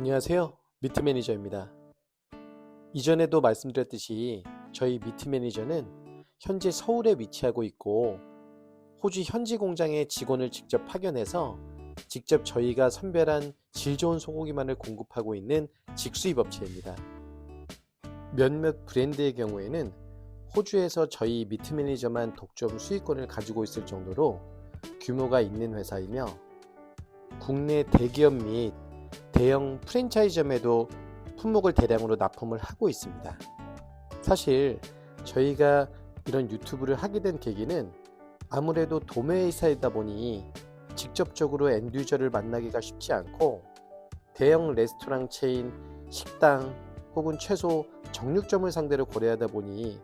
안녕하세요. 미트 매니저입니다. 이전에도 말씀드렸듯이 저희 미트 매니저는 현재 서울에 위치하고 있고 호주 현지 공장에 직원을 직접 파견해서 직접 저희가 선별한 질 좋은 소고기만을 공급하고 있는 직수입 업체입니다. 몇몇 브랜드의 경우에는 호주에서 저희 미트 매니저만 독점 수익권을 가지고 있을 정도로 규모가 있는 회사이며 국내 대기업 및 대형 프랜차이즈점에도 품목을 대량으로 납품을 하고 있습니다. 사실 저희가 이런 유튜브를 하게 된 계기는 아무래도 도매회사이다 보니 직접적으로 엔듀저를 만나기가 쉽지 않고 대형 레스토랑 체인, 식당 혹은 최소 정육점을 상대로 거래하다 보니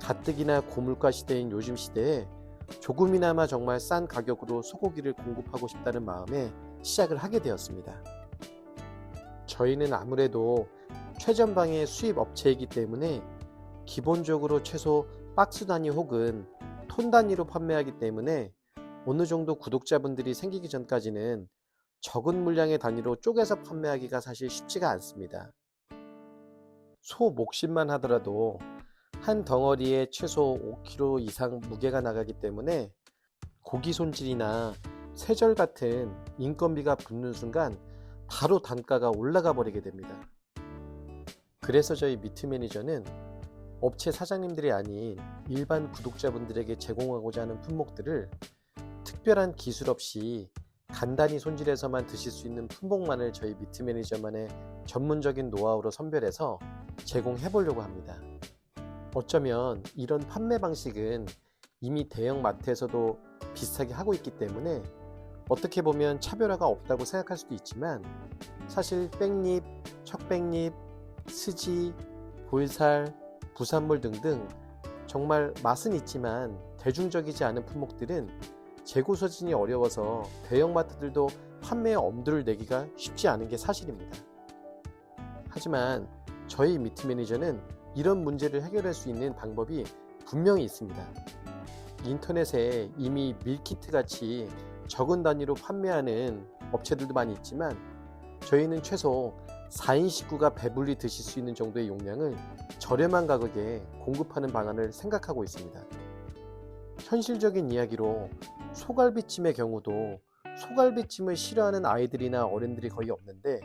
가뜩이나 고물가 시대인 요즘 시대에 조금이나마 정말 싼 가격으로 소고기를 공급하고 싶다는 마음에 시작을 하게 되었습니다. 저희는 아무래도 최전방의 수입 업체이기 때문에 기본적으로 최소 박스 단위 혹은 톤 단위로 판매하기 때문에 어느 정도 구독자분들이 생기기 전까지는 적은 물량의 단위로 쪼개서 판매하기가 사실 쉽지가 않습니다. 소 목심만 하더라도 한 덩어리에 최소 5kg 이상 무게가 나가기 때문에 고기 손질이나 세절 같은 인건비가 붙는 순간 바로 단가가 올라가 버리게 됩니다. 그래서 저희 미트 매니저는 업체 사장님들이 아닌 일반 구독자분들에게 제공하고자 하는 품목들을 특별한 기술 없이 간단히 손질해서만 드실 수 있는 품목만을 저희 미트 매니저만의 전문적인 노하우로 선별해서 제공해 보려고 합니다. 어쩌면 이런 판매 방식은 이미 대형 마트에서도 비슷하게 하고 있기 때문에 어떻게 보면 차별화가 없다고 생각할 수도 있지만 사실 백립, 척백립, 스지, 볼살, 부산물 등등 정말 맛은 있지만 대중적이지 않은 품목들은 재고 소진이 어려워서 대형마트들도 판매에 엄두를 내기가 쉽지 않은 게 사실입니다. 하지만 저희 미트 매니저는 이런 문제를 해결할 수 있는 방법이 분명히 있습니다. 인터넷에 이미 밀키트 같이 적은 단위로 판매하는 업체들도 많이 있지만 저희는 최소 4인 식구가 배불리 드실 수 있는 정도의 용량을 저렴한 가격에 공급하는 방안을 생각하고 있습니다. 현실적인 이야기로 소갈비찜의 경우도 소갈비찜을 싫어하는 아이들이나 어른들이 거의 없는데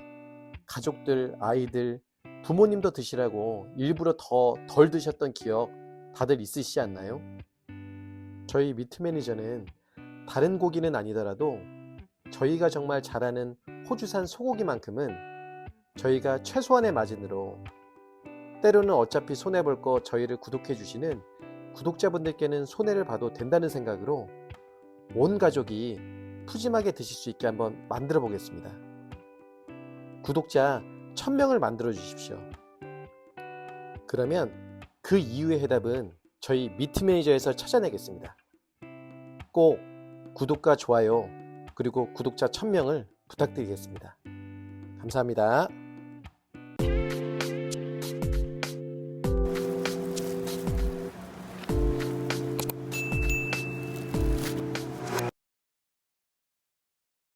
가족들, 아이들, 부모님도 드시라고 일부러 더 덜 드셨던 기억 다들 있으시지 않나요? 저희 미트 매니저는 다른 고기는 아니더라도 저희가 정말 잘하는 호주산 소고기만큼은 저희가 최소한의 마진으로 때로는 어차피 손해볼 거 저희를 구독해 주시는 구독자분들께는 손해를 봐도 된다는 생각으로 온 가족이 푸짐하게 드실 수 있게 한번 만들어 보겠습니다. 구독자 1000명을 만들어 주십시오. 그러면 그 이후의 해답은 저희 미트 매니저에서 찾아내겠습니다. 꼭 구독과 좋아요 그리고 구독자 1000명을 부탁드리겠습니다. 감사합니다.